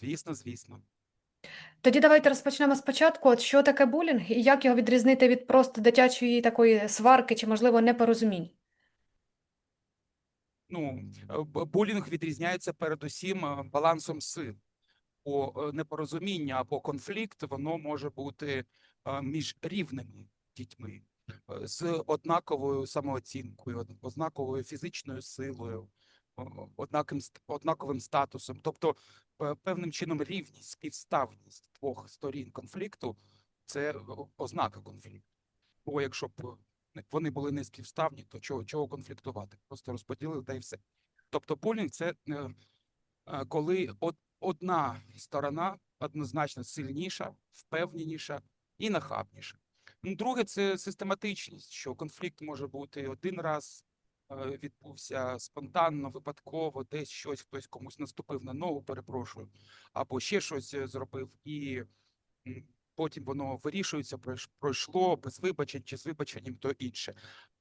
Звісно, звісно. Тоді давайте розпочнемо спочатку. От що таке булінг і як його відрізнити від просто дитячої такої сварки чи, можливо, непорозумінь? Ну, е, б- булінг відрізняється передусім е, балансом сил. Бо е, непорозуміння або конфлікт воно може бути е, між рівними дітьми е, з однаковою самооцінкою, од- однаковою фізичною силою, однаким однаковим статусом. Тобто, е, певним чином рівність, співставність двох сторін конфлікту це ознака конфлікту. Бо якщо б е, вони були не співставні, то чого, чого конфліктувати? Просто розподілили та й все. Тобто, булінг це е, е, коли одна сторона однозначно сильніша, впевненіша і нахабніша. Друге, це систематичність, що конфлікт може бути один раз, е, відбувся спонтанно, випадково, десь щось хтось комусь наступив на ногу, перепрошую, або ще щось е, зробив, і потім воно вирішується, пройш- пройшло без вибачень чи з вибаченням, то інше.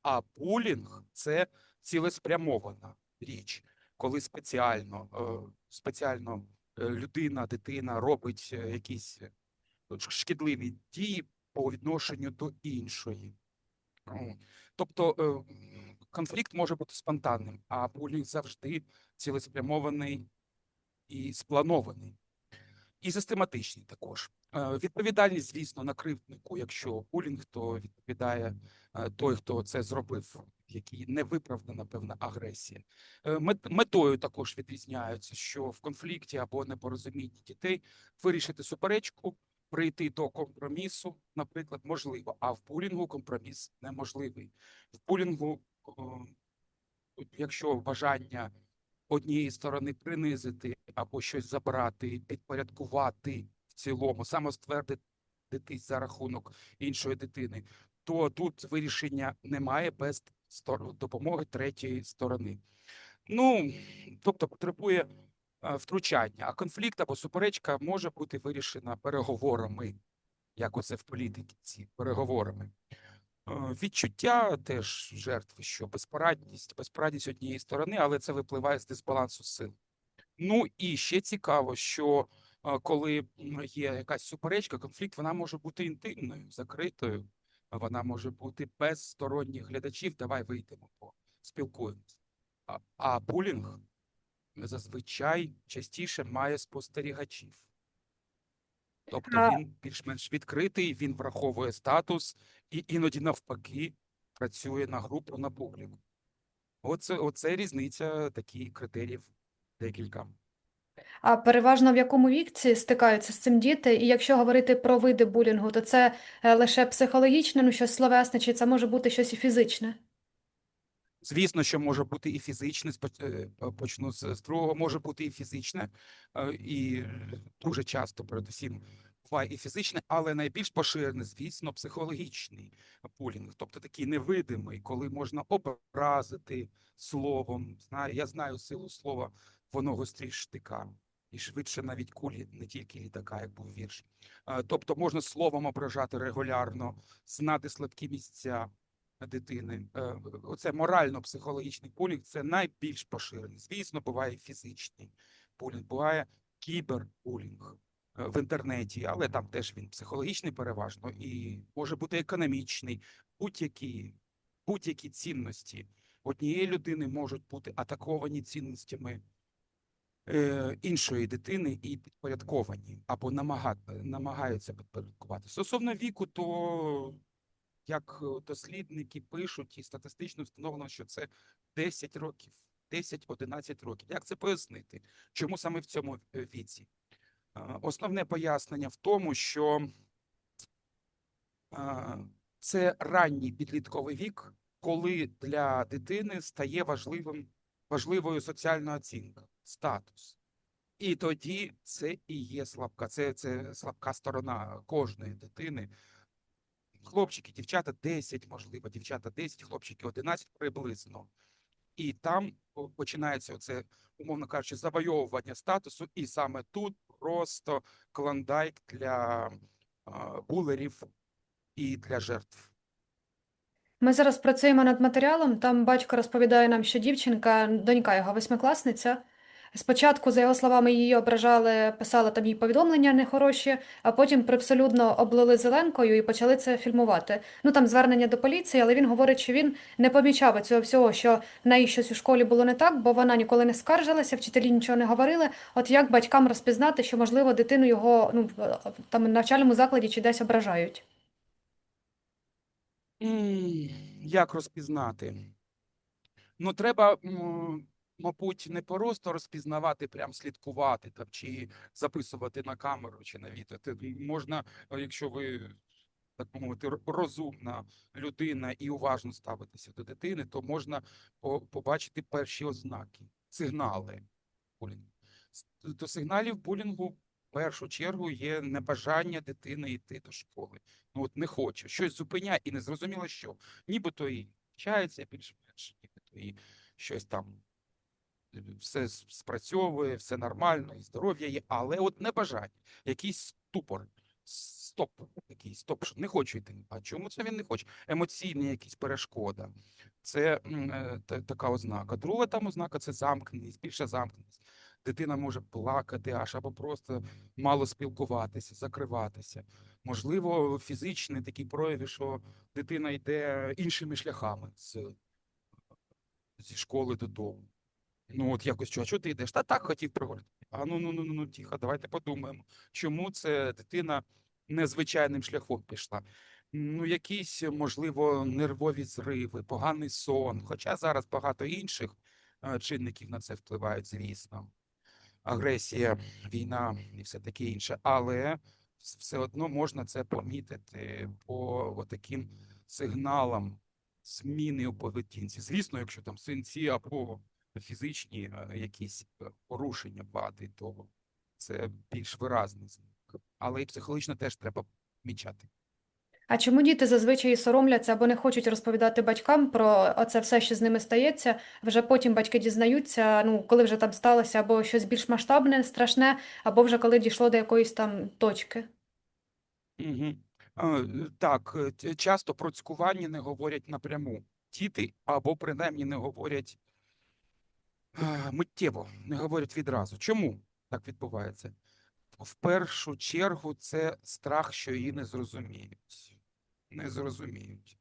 А булінг це цілеспрямована річ, коли спеціально, е, спеціально е, людина, дитина робить е, якісь е, шкідливі дії по відношенню до іншої. Тобто е, конфлікт може бути спонтанним, а булінг завжди цілеспрямований і спланований. І систематичний також. Е, Відповідальність, звісно, на кривднику. Якщо булінг, то відповідає е, той, хто це зробив, який невиправдана певна агресія. Метою також відрізняються, що в конфлікті або непорозумінні дітей вирішити суперечку, прийти до компромісу, наприклад, можливо, а в булінгу компроміс неможливий. В булінгу, якщо бажання однієї сторони принизити або щось забрати, підпорядкувати в цілому, самоствердитись за рахунок іншої дитини, то тут вирішення немає без допомоги третьої сторони. Ну, тобто потребує втручання, а конфлікт або суперечка може бути вирішена переговорами, як оце в політиці, переговорами. Е, Відчуття теж жертви, що безпорадність, безпорадність однієї сторони, але це випливає з дисбалансу сил. Ну і ще цікаво, що е, коли є якась суперечка, конфлікт, вона може бути інтимною, закритою, вона може бути без сторонніх глядачів. Давай вийдемо, поспілкуємося. А, а булінг зазвичай частіше має спостерігачів. Тобто він більш-менш відкритий, він враховує статус і іноді навпаки працює на групу, на публіку. Оце, оце різниця таких критеріїв декілька. А переважно в якому віці стикаються з цим діти? І якщо говорити про види булінгу, то це е, лише психологічне, ну щось словесне, чи це може бути щось і фізичне? Звісно, що може бути і фізичне, е, почну з, другого, може бути і фізичне, е, і дуже часто, передусім, буває і фізичне, але найбільш поширене, звісно, психологічний булінг, тобто такий невидимий, коли можна образити словом. Знаю, я знаю силу слова, воно гостріше штика. І швидше навіть кулі, не тільки літака, як був вірш. Е, Тобто можна словом ображати регулярно, знати слабкі місця дитини. Е, Оце морально-психологічний булінг – це найбільш поширений. Звісно, буває фізичний булінг, буває кібербулінг е, в інтернеті, але там теж він психологічний переважно і може бути економічний. Будь-які, будь-які цінності однієї людини можуть бути атаковані цінностями е, іншої дитини і підпорядковані або намага, намагаються підпорядкувати. Стосовно віку, то як е, дослідники пишуть, і статистично встановлено, що це 10 років, 10-11 років. Як це пояснити? Чому саме в цьому е, віці? Основне пояснення в тому, що це ранній підлітковий вік, коли для дитини стає важливим, важливою соціальна оцінка, статус. І тоді це і є слабка, це, це слабка сторона кожної дитини. Хлопчики, дівчата 10, можливо, дівчата 10, хлопчики 11 приблизно. І там починається оце, умовно кажучи, завойовування статусу, і саме тут просто клондайк для булерів і для жертв. Ми зараз працюємо над матеріалом. Там батько розповідає нам, що дівчинка, донька його восьмикласниця, Спочатку, за його словами, її ображали, писали там їй повідомлення нехороші, а потім привселюдно облили зеленкою і почали це фільмувати. Ну там звернення до поліції, але він говорить, що він не помічав цього всього, що в неї щось у школі було не так, бо вона ніколи не скаржилася, вчителі нічого не говорили. От як батькам розпізнати, що можливо дитину його ну там в навчальному закладі чи десь ображають? Як розпізнати? Ну, треба, мабуть, не просто розпізнавати, прям слідкувати там, чи записувати на камеру, чи на відео. Ти можна, е, якщо ви, так мовити, розумна людина і уважно ставитеся до дитини, то можна побачити перші ознаки, сигнали булінгу. До сигналів булінгу в першу чергу є небажання дитини йти до школи. Ну от не хоче, щось зупиняє і не зрозуміло що. Нібито і вчається більш-менш, нібито і щось там все спрацьовує, все нормально, і здоров'я є, але от небажання, якийсь ступор, стоп, такий стоп, що не хочу йти. А чому це він не хоче? Емоційна якась перешкода. Це е, та- така ознака. Друга там ознака це замкненість, більша замкненість. Дитина може плакати аж або просто мало спілкуватися, закриватися. Можливо, фізичні такі прояви, що дитина йде іншими шляхами з, зі школи додому. Ну, от якось що, чого ти йдеш? Та так хотів прогуляти. А ну ну ну ну ну тихо, давайте подумаємо, чому це дитина незвичайним шляхом пішла. Ну, якісь, можливо, нервові зриви, поганий сон. Хоча зараз багато інших е, чинників на це впливають, звісно. Агресія, війна і все таке інше. Але все одно можна це помітити по таким сигналам зміни у поведінці. Звісно, якщо там синці або фізичні е, якісь е, порушення вади, то це більш виразний знак. Але і психологічно теж треба помічати. А чому діти зазвичай соромляться або не хочуть розповідати батькам про оце все, що з ними стається? Вже потім батьки дізнаються, ну коли вже там сталося, або щось більш масштабне, страшне, або вже коли дійшло до якоїсь там точки. Угу. Так, е, часто про цькування не говорять напряму діти, або принаймні не говорять миттєво, не говорять відразу. Чому так відбувається? В першу чергу це страх, що її не зрозуміють. Не зрозуміють.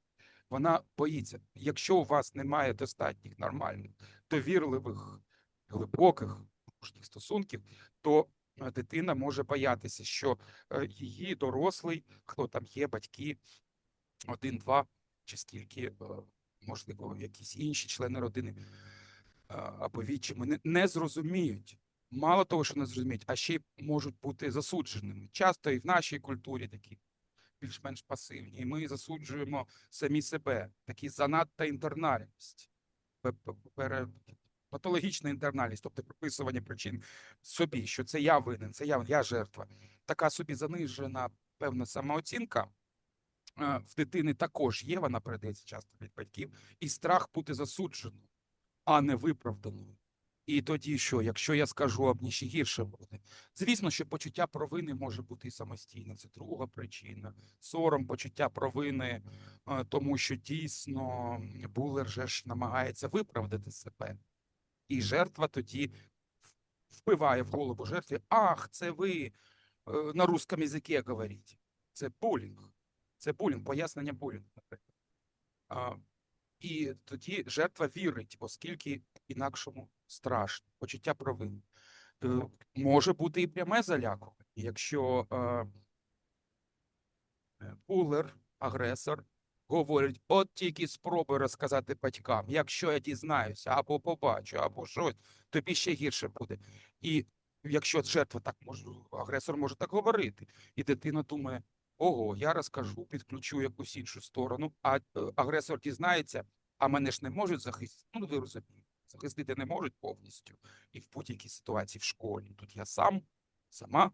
Вона боїться. Якщо у вас немає достатніх нормальних, довірливих, глибоких стосунків, то е, дитина може боятися, що е, її дорослий, хто там є, батьки, один, два чи скільки, е, можливо, якісь інші члени родини е, або відчими, не, зрозуміють. Мало того, що не зрозуміють, а ще й можуть бути засудженими. Часто і в нашій культурі такі більш-менш пасивні. І ми засуджуємо самі себе, такі занадта інтернальність, патологічна інтернальність, тобто приписування причин собі, що це я винен, це я, я жертва. Така собі занижена певна самооцінка. В дитини також є, вона передається часто від батьків, і страх бути засудженою, а не виправданою. І тоді що, якщо я скажу, мені ще гірше буде. Звісно, що почуття провини може бути і самостійне. Це друга причина. Сором, почуття провини, е, тому що дійсно булер же ж намагається виправдати себе. І жертва тоді впиває в голову жертві: Ах, це ви е, на русском язикі говорите. Це булінг. Це булінг, пояснення булінгу, наприклад. І тоді жертва вірить, оскільки інакшому страшно, почуття провини. Е, Може бути і пряме залякування, якщо е, е, агресор, говорить, от тільки спробуй розказати батькам, якщо я дізнаюся, або побачу, або щось, тобі ще гірше буде. І якщо жертва так може, агресор може так говорити, і дитина думає, ого, я розкажу, підключу якусь іншу сторону, а е, агресор дізнається, а мене ж не можуть захистити. Ну, ви розумієте, захистити не можуть повністю. І в будь-якій ситуації в школі. Тут я сам, сама,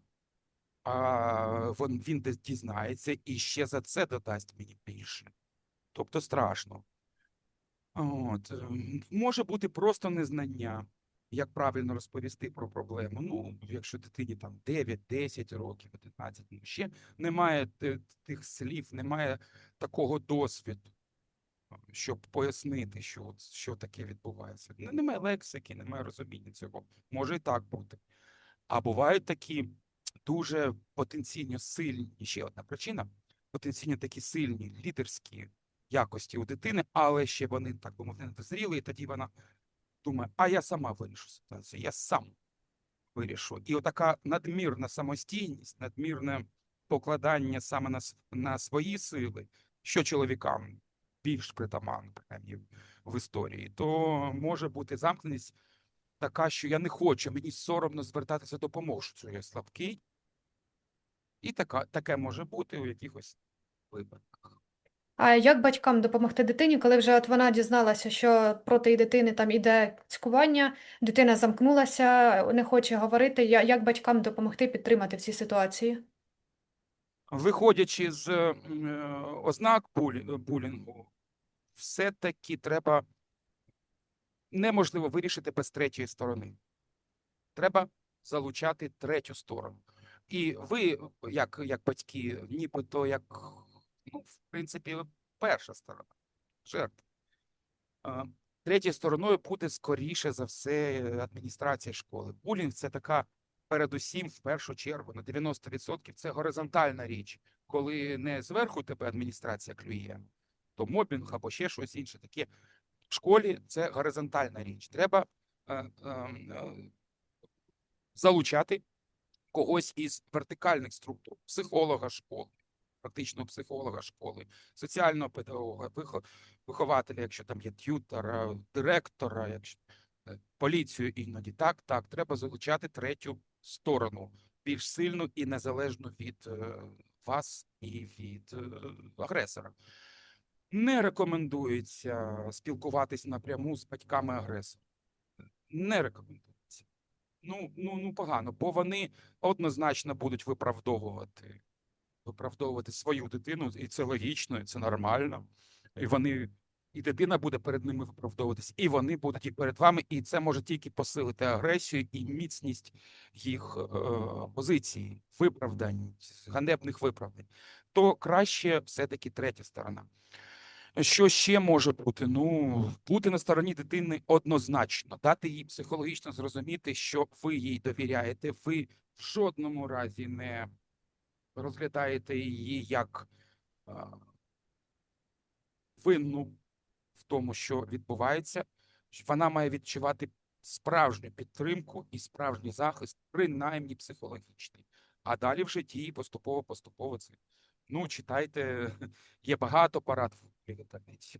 а він, він дізнається і ще за це додасть мені більше. Тобто страшно. От. ем, Може бути просто незнання, як правильно розповісти про проблему. Ну, якщо дитині там 9, 10 років, 11, ну ще немає тих слів, немає такого досвіду. щоб пояснити, що, що таке відбувається. Немає лексики, немає розуміння цього. Може і так бути. А бувають такі дуже потенційно сильні, ще одна причина, потенційно такі сильні лідерські якості у дитини, але ще вони, так би мовити, не дозріли, і тоді вона думає, а я сама вирішу ситуацію, я сам вирішу. І отака надмірна самостійність, надмірне покладання саме на, на свої сили, що чоловікам більш принаймні, в історії, то може бути замкненість така, що я не хочу, мені соромно звертатися за допомогою, я слабкий. І така, таке може бути у якихось випадках. А як батькам допомогти дитині, коли вже от вона дізналася, що проти дитини там іде цькування, дитина замкнулася, не хоче говорити. Як батькам допомогти підтримати в цій ситуації? Виходячи з е, ознак булі- булінгу, все-таки треба неможливо вирішити без третьої сторони. Треба залучати третю сторону. І ви, як, як батьки, нібито як, ну, в принципі, перша сторона, жертва. Е, Третьою стороною буде скоріше за все адміністрація школи. Булінг це така, передусім, в першу чергу, на 90% це горизонтальна річ. Коли не зверху тебе адміністрація клює, то мобінг або ще щось інше таке. В школі це горизонтальна річ. Треба е, е, залучати когось із вертикальних структур, психолога школи, практичного психолога школи, соціального педагога, вихователя, якщо там є т'ютора, директора, якщо е, поліцію іноді. Так, так, треба залучати третю сторону, більш сильну і незалежну від е, вас і від е, агресора. Не рекомендується спілкуватись напряму з батьками агресора. Не рекомендується. Ну, ну, ну погано, бо вони однозначно будуть виправдовувати, виправдовувати свою дитину, і це логічно, і це нормально. І вони, і дитина буде перед ними виправдовуватись, і вони будуть і перед вами, і це може тільки посилити агресію і міцність їх е, позиції, виправдань, ганебних виправдань. То краще все-таки третя сторона. Що ще може бути? Ну, бути на стороні дитини однозначно, дати їй психологічно зрозуміти, що ви їй довіряєте, ви в жодному разі не розглядаєте її як винну в тому, що відбувається. Вона має відчувати справжню підтримку і справжній захист, принаймні психологічний. А далі в житті поступово, поступово це. Ну, читайте, є багато порад в інтернеті.